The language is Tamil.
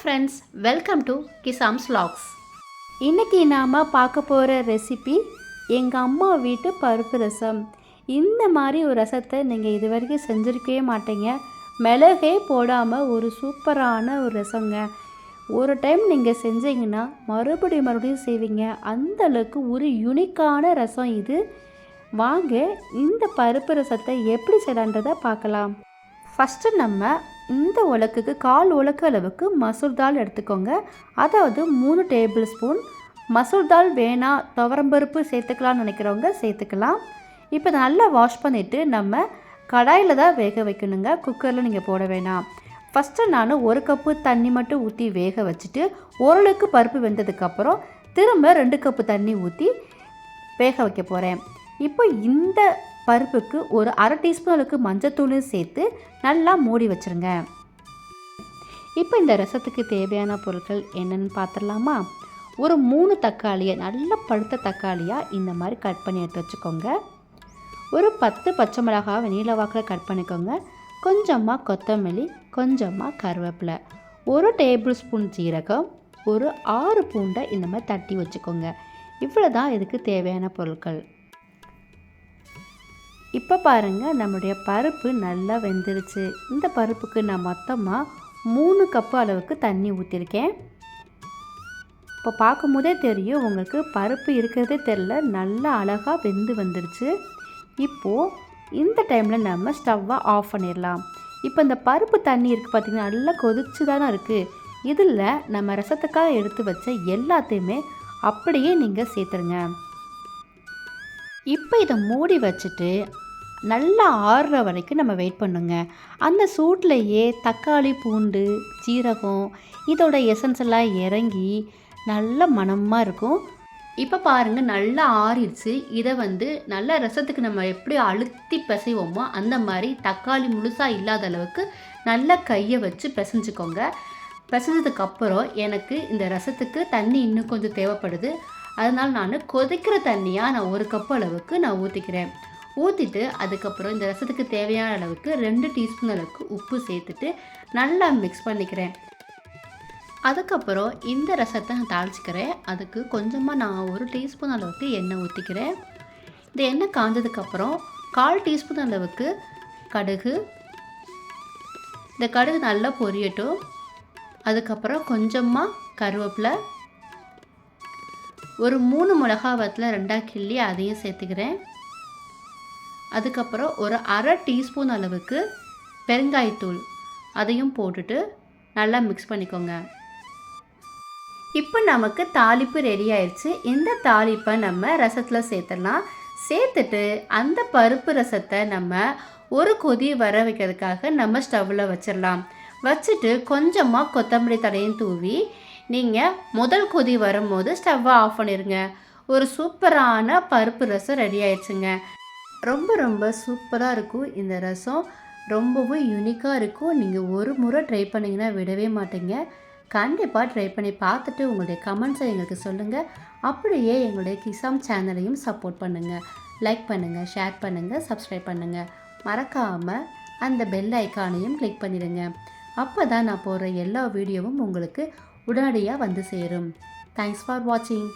ஃப்ரெண்ட்ஸ் வெல்கம் டு கிசாம்ஸ் லாக்ஸ் இன்றைக்கி நாம் பார்க்க போகிற ரெசிபி எங்கள் அம்மா வீட்டு பருப்பு ரசம். இந்த மாதிரி ஒரு ரசத்தை நீங்கள் இது வரைக்கும் செஞ்சுருக்கவே மாட்டீங்க. மிளகே போடாமல் ஒரு சூப்பரான ஒரு ரசங்க. ஒரு டைம் நீங்கள் செஞ்சீங்கன்னா மறுபடியும் மறுபடியும் செய்வீங்க. அந்த அளவுக்கு ஒரு யுனிக்கான ரசம் இது. வாங்க இந்த பருப்பு ரசத்தை எப்படி செய்யலான்றதை பார்க்கலாம். ஃபஸ்ட்டு நம்ம இந்த உலக்குக்கு கால் உலக்கு அளவுக்கு மசூர் தால் எடுத்துக்கோங்க. அதாவது மூணு டேபிள் ஸ்பூன் மசூர் தால் வேணாம் துவரம்பருப்பு சேர்த்துக்கலாம்னு நினைக்கிறவங்க சேர்த்துக்கலாம். இப்போ நல்லா வாஷ் பண்ணிவிட்டு நம்ம கடாயில் தான் வேக வைக்கணுங்க. குக்கரில் நீங்கள் போட வேணாம். ஃபஸ்ட்டு நான் ஒரு கப்பு தண்ணி மட்டும் ஊற்றி வேக வச்சுட்டு ஓரளவுக்கு பருப்பு வெந்ததுக்கப்புறம் திரும்ப ரெண்டு கப்பு தண்ணி ஊற்றி வேக வைக்க போகிறேன் இப்போ இந்த பருப்புக்கு ஒரு அரை டீஸ்பூன் அளவுக்கு மஞ்சத்தூளும் சேர்த்து நல்லா மூடி வச்சுருங்க. இப்போ இந்த ரசத்துக்கு தேவையான பொருட்கள் என்னென்னு பார்த்துடலாமா? ஒரு மூணு தக்காளியை நல்ல பழுத்த தக்காளியாக இந்த மாதிரி கட் பண்ணி எடுத்து வச்சுக்கோங்க. ஒரு பத்து பச்சை மிளகாவை நீலவாக்கில் கட் பண்ணிக்கோங்க. கொஞ்சமாக கொத்தமல்லி கொஞ்சமாக கருவேப்பிலை ஒரு டேபிள் ஸ்பூன் ஜீரகம் ஒரு ஆறு பூண்டை இந்த மாதிரி தட்டி வச்சுக்கோங்க. இவ்வளோ தான் இதுக்கு தேவையான பொருட்கள். இப்போ பாருங்கள் நம்முடைய பருப்பு நல்லா வெந்துருச்சு. இந்த பருப்புக்கு நான் மொத்தமாக மூணு கப்பு அளவுக்கு தண்ணி ஊற்றிருக்கேன் இப்போ பார்க்கும்போதே தெரியும் உங்களுக்கு பருப்பு இருக்கிறதே தெரில நல்லா அழகாக வெந்து வந்துருச்சு. இப்போது இந்த டைமில் நம்ம ஸ்டவ்வை ஆஃப் பண்ணிடலாம். இப்போ இந்த பருப்பு தண்ணி இருக்குது பார்த்திங்கன்னா நல்லா கொதிச்சு தானே இருக்குது இதில் நம்ம ரசத்துக்காக எடுத்து வச்ச எல்லாத்தையுமே அப்படியே நீங்கள் சேர்த்துருங்க. இப்போ இதை மூடி வச்சுட்டு நல்லா ஆறுற வரைக்கும் நம்ம வெயிட் பண்ணுங்க. அந்த சூட்லேயே தக்காளி பூண்டு சீரகம் இதோட எசன்ஸ் எல்லாம் இறங்கி நல்ல மணமாக இருக்கும். இப்போ பாருங்கள் நல்லா ஆறிடுச்சு. இதை வந்து நல்ல ரசத்துக்கு நம்ம எப்படி அழுத்தி பிசைவோமோ அந்த மாதிரி தக்காளி முழுசாக இல்லாத அளவுக்கு நல்லா கையை வச்சு பிசைஞ்சுக்கோங்க. பிசைஞ்சதுக்கப்புறம் எனக்கு இந்த ரசத்துக்கு தண்ணி இன்னும் கொஞ்சம் தேவைப்படுது. அதனால் நான் கொதிக்கிற தண்ணியாக நான் ஒரு கப் அளவுக்கு நான் ஊற்றிக்கிறேன் ஊற்றிட்டு அதுக்கப்புறம் இந்த ரசத்துக்கு தேவையான அளவுக்கு ரெண்டு டீஸ்பூன் அளவுக்கு உப்பு சேர்த்துட்டு நல்லா மிக்ஸ் பண்ணிக்கிறேன். அதுக்கப்புறம் இந்த ரசத்தை நான் தாளிச்சிக்கிறேன். அதுக்கு கொஞ்சமாக நான் ஒரு டீஸ்பூன் அளவுக்கு எண்ணெய் ஊற்றிக்கிறேன் இந்த எண்ணெய் காஞ்சதுக்கப்புறம் கால் டீஸ்பூன் அளவுக்கு கடுகு. இந்த கடுகு நல்லா பொரியட்டும். அதுக்கப்புறம் கொஞ்சமாக கருவேப்பிலை. ஒரு மூணு மிளகா வத்தில் ரெண்டாக கிள்ளி அதையும் சேர்த்துக்கிறேன். அதுக்கப்புறம் ஒரு அரை டீஸ்பூன் அளவுக்கு பெருங்காயத்தூள் அதையும் போட்டுட்டு நல்லா மிக்ஸ் பண்ணிக்கோங்க. இப்போ நமக்கு தாளிப்பு ரெடி ஆயிடுச்சு இந்த தாளிப்பை நம்ம ரசத்தில் சேர்த்துடலாம். சேர்த்துட்டு அந்த பருப்பு ரசத்தை நம்ம ஒரு கொதி வர வைக்கிறதுக்காக நம்ம ஸ்டவ்வில் வச்சிடலாம். வச்சுட்டு கொஞ்சமாக கொத்தமல்லி தடையும் தூவி நீங்கள் முதல் கொதி வரும்போது ஸ்டவ்வை ஆஃப் பண்ணிடுங்க ஒரு சூப்பரான பருப்பு ரசம் ரெடி ஆயிடுச்சுங்க ரொம்ப ரொம்ப சூப்பராக இருக்கும் இந்த ரசம். ரொம்பவும் யூனிக்காக இருக்கும். நீங்கள் ஒரு முறை ட்ரை பண்ணிங்கன்னா விடவே மாட்டீங்க. கண்டிப்பாக ட்ரை பண்ணி பார்த்துட்டு உங்களுடைய கமெண்ட்ஸை எங்களுக்கு சொல்லுங்கள் அப்படியே எங்களுடைய கிசாம் சேனலையும் சப்போர்ட் பண்ணுங்கள் லைக் பண்ணுங்கள் ஷேர் பண்ணுங்கள் சப்ஸ்கிரைப் பண்ணுங்கள் மறக்காமல் அந்த பெல் ஐக்கானையும் கிளிக் பண்ணிடுங்க. அப்போ தான் நான் போடுற எல்லா வீடியோவும் உங்களுக்கு உடனடியாக வந்து சேரும். தேங்க்ஸ் ஃபார் வாட்சிங்